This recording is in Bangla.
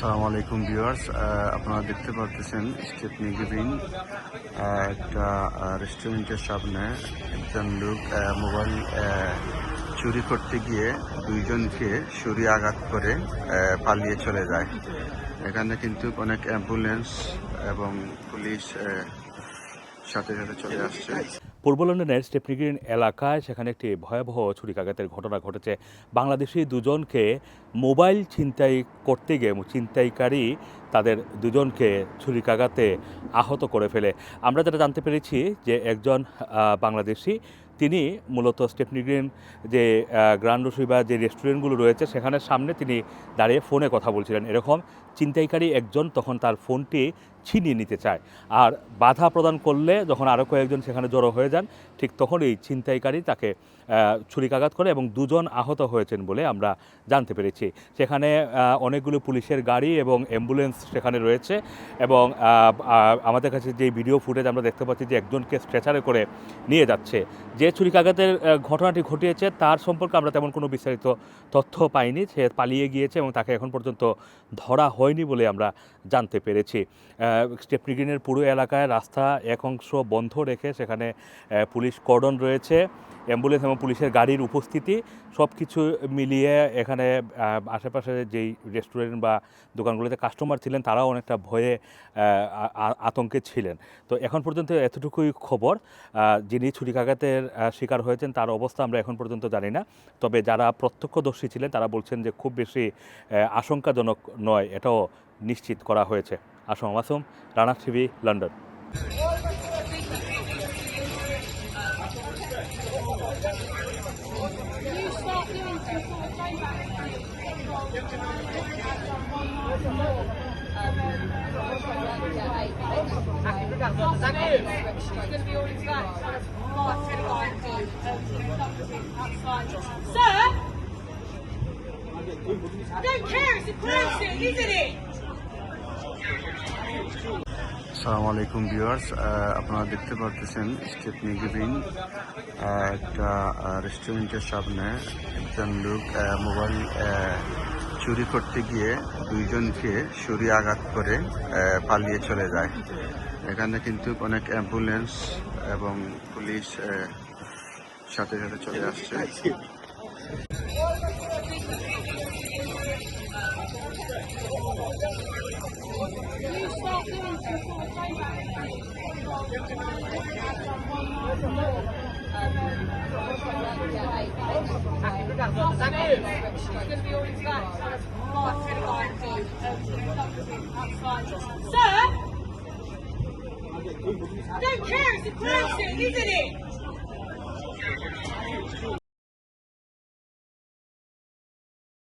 আসসালামু আলাইকুম ভিউয়ার্স। আপনারা দেখতে পারতেছেন স্টেপনি গিভিং একটা রেস্টুরেন্টের সামনে একজন লোক মোবাইল চুরি করতে গিয়ে দুইজনকে ছুরি আঘাত করে পালিয়ে চলে যায়। এখানে কিন্তু অনেক অ্যাম্বুলেন্স এবং পুলিশ সাথে সাথে চলে আসছে। পূর্ব লন্ডনের স্টেপনি গ্রিন এলাকায় সেখানে একটি ভয়াবহ ছুরিকাঘাতের ঘটনা ঘটেছে। বাংলাদেশি দুজনকে মোবাইল ছিনতাই করতে গিয়ে ছিনতাইকারী তাদের দুজনকে ছুরিকাঘাতে আহত করে ফেলে। আমরা যেটা জানতে পেরেছি যে একজন বাংলাদেশি তিনি মূলত স্টেপনি গ্রিন যে আহ, গ্র্যান্ড রসুই বা যে রেস্টুরেন্টগুলো রয়েছে সেখানে সামনে তিনি দাঁড়িয়ে ফোনে কথা বলছিলেন। এরকম ছিনতাইকারী একজন তখন তার ফোনটি ছিনিয়ে নিতে চায়। আর বাধা প্রদান করলে যখন আরও কয়েকজন সেখানে জড়ো হয়ে যান ঠিক তখন এই ছিনতাইকারী তাকে ছুরিকাঘাত করে এবং দুজন আহত হয়েছেন বলে আমরা জানতে পেরেছি। সেখানে অনেকগুলো পুলিশের গাড়ি এবং অ্যাম্বুলেন্স সেখানে রয়েছে এবং আমাদের কাছে যে ভিডিও ফুটেজ আমরা দেখতে পাচ্ছি যে একজনকে স্ট্রেচারে করে নিয়ে যাচ্ছে। যে ছুরিকাঘাতের ঘটনাটি ঘটিয়েছে, তার সম্পর্কে আমরা তেমন কোনো বিস্তারিত তথ্য পাইনি। সে পালিয়ে গিয়েছে এবং তাকে এখন পর্যন্ত ধরা হয়নি বলে আমরা জানতে পেরেছি। স্টেপনি গ্রিনের পুরো এলাকায় রাস্তা এক অংশ বন্ধ রেখে সেখানে পুলিশ কর্ডন রয়েছে, অ্যাম্বুলেন্স এবং পুলিশের গাড়ির উপস্থিতি সব কিছু মিলিয়ে এখানে আশেপাশে যেই রেস্টুরেন্ট বা দোকানগুলোতে কাস্টমার ছিলেন, তারাও অনেকটা ভয়ে আতঙ্কে ছিলেন। তো এখন পর্যন্ত এতটুকুই খবর। যিনি ছুরিকাঘাতের শিকার হয়েছেন, তার অবস্থা আমরা এখন পর্যন্ত জানি না। তবে যারা প্রত্যক্ষদর্শী ছিলেন, তারা বলছেন যে খুব বেশি আশঙ্কাজনক নয়, এটাও নিশ্চিত করা হয়েছে। Asam Masum Rana TV, London. Sir? I? আসসালামু আলাইকুম আপনারা দেখতে পারতেছেন স্টেপনি গিভিং একটা রেস্টুরেন্টের সামনে একজন লোক মোবাইল আহ, চুরি করতে গিয়ে দুইজনকে ছুরি আঘাত করে পালিয়ে চলে যায় এখানে কিন্তু অনেক অ্যাম্বুলেন্স এবং পুলিশ সাথে সাথে চলে আসছে। That cares the corruption, isn't it?